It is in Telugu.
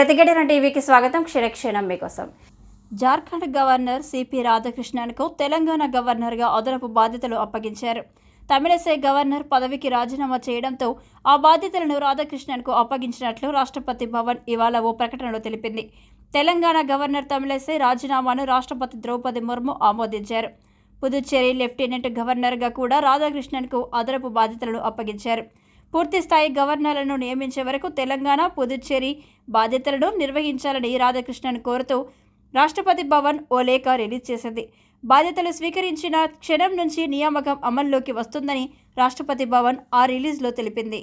ప్రతిఘటన టీవీకి స్వాగతం. క్షణక్షణం మీకోసం. జార్ఖండ్ గవర్నర్ సిపి రాధాకృష్ణన్కు తెలంగాణ గవర్నర్గా అదనపు బాధ్యతలు అప్పగించారు. తమిళసై గవర్నర్ పదవికి రాజీనామా చేయడంతో ఆ బాధ్యతలను రాధాకృష్ణన్కు అప్పగించినట్లు రాష్ట్రపతి భవన్ ఇవాళ ఓ ప్రకటనలో తెలిపింది. తెలంగాణ గవర్నర్ తమిళసై రాజీనామాను రాష్ట్రపతి ద్రౌపది ముర్ము ఆమోదించారు. పుదుచ్చేరి లెఫ్టినెంట్ గవర్నర్గా కూడా రాధాకృష్ణన్కు అదనపు బాధ్యతలను అప్పగించారు. పూర్తిస్థాయి గవర్నర్లను నియమించే వరకు తెలంగాణ పుదుచ్చేరి బాధ్యతలను నిర్వహించాలని రాధాకృష్ణన్ కోరుతూ రాష్ట్రపతి భవన్ ఓ లేఖ రిలీజ్ చేసింది. బాధ్యతలు స్వీకరించిన క్షణం నుంచి నియామకం అమల్లోకి వస్తుందని రాష్ట్రపతి భవన్ ఆ రిలీజ్లో తెలిపింది.